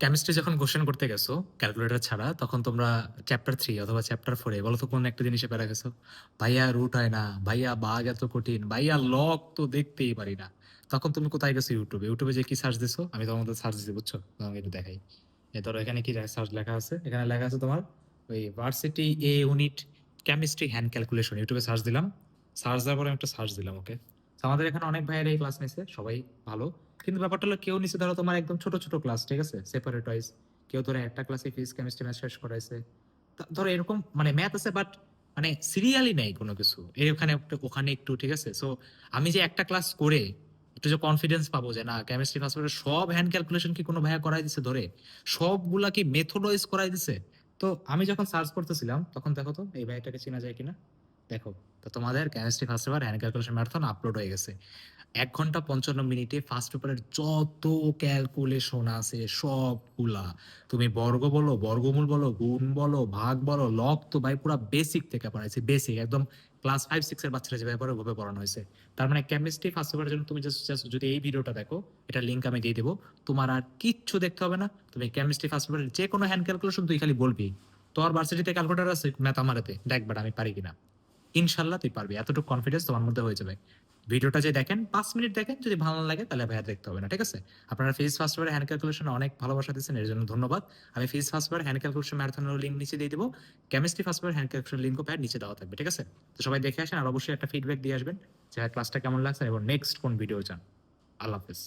Chemistry যখন question করতে গেছো ক্যালকুলেটর ছাড়া, তখন তোমরা চ্যাপ্টার থ্রি অথবা চ্যাপ্টার ফোরে বলো তো কোন একটা জিনিসে পেরা গেছো? ভাইয়া রুট হয় না, ভাইয়া বাঘ এত কঠিন, ভাইয়া লক তো দেখতেই পারি না। তখন তুমি কোথায় গেছো? ইউটিউবে ইউটিউবে যে কি সার্চ দিছো? আমি তোমার মধ্যে সার্চ দিতে বুঝছ? তোমাকে একটু দেখাই। এ ধরো এখানে কি সার্চ লেখা আছে? এখানে লেখা আছে তোমার ওই varsity A unit chemistry hand calculation ইউটিউবে সার্চ দিলাম। সার্চ দেওয়ার পরে একটা সার্চ দিলাম ওকে আমাদের এখানে অনেক ভাইয়ের এই ক্লাস নিয়েছে সবাই ভালো। কিন্তু ব্যাপারটা হলো কেউ নিচে ধরো তোমার একদম ছোট ছোট ক্লাস ঠিক আছে? সেপারেট ওয়াইজ কেউ ধরো একটা ক্লাসে ফিজিক্স কেমিস্ট্রি ম্যাথ শেষ করাইছে। ধরো এরকম মানে ম্যাথ আছে বাট মানে সিরিয়ালি নেই কোনো কিছু। এখানে ওখানে একটু ঠিক আছে? সো আমি যে একটা ক্লাস করে একটু যে কনফিডেন্স পাবো যে না কেমিস্ট্রি ক্লাস করে সব হ্যান্ড ক্যালকুলেশন কি কোনো ভাইয়া করাই দিছে ধরে? সবগুলা কি মেথড ওয়াইজ করাই দিছে? তো আমি যখন সার্চ করতেছিলাম, তখন দেখো তো, এই ভাইটাকে চেনা যায় কিনা? দেখো তো তোমাদের chemistry first paper hand calculation marathon upload হয়ে গেছে। এক ঘণ্টা পঞ্চান্ন মিনিটে ফার্স্ট পেপারের যত ক্যালকুলেশন আছে, সবগুলা। তুমি বর্গ বলো, বর্গমূল বলো, গুণ বলো, ভাগ বলো লব তো ভাই পুরো বেসিক থেকে পড়াইছে বেসিক একদম ক্লাস ফাইভ সিক্স এর বাচ্চারা যেভাবে পড়ে ওভাবে পড়ানো হয়েছে। তার মানে কেমিস্ট্রি ফার্স্ট পেপারের জন্য তুমি just যদি এই ভিডিওটা দেখো, এটা লিঙ্ক আমি দিয়ে দেবো, তোমার আর কিচ্ছু দেখতে হবে না। তুমি কেমিস্ট্রি ফার্স্ট পেপারের যে কোনো হ্যান্ড ক্যালকুলেশন তুই খালি বলবি। তোর ভার্সিটিতে ক্যালকুলেটার আছে, ম্যাথ আমারাতে, দেখ বাট আমি পারি কিনা। ইনশাল্লাহ তুই পারবি। এতটুকু কনফিডেন্স তোমার মধ্যে হয়ে যাবে। ভিডিওটা যে দেখেন, পাঁচ মিনিট দেখেন, যদি ভালো লাগে তাহলে ভাইয়া দেখতে হবে না, ঠিক আছে? আপনারা ফিজ ফার্স্ট পেপারে হ্যান্ড ক্যালকুলেশন অনেক ভালোবাসা দিচ্ছেন এর জন্য ধন্যবাদ। আমি phys first paper hand calculation ম্যারাথনের link নিচে দিয়ে দেবো। Chemistry first paper hand calculation লিঙ্কও প্যাড নিচে দেওয়া থাকবে, ঠিক আছে? তো সবাই দেখে আসেন আর অবশ্যই একটা ফিডব্যাক দিয়ে আসবেন যে ক্লাসটা কেমন লাগছে, এবং নেক্সট কোন ভিডিও চান আল্লাহ হাফিজ।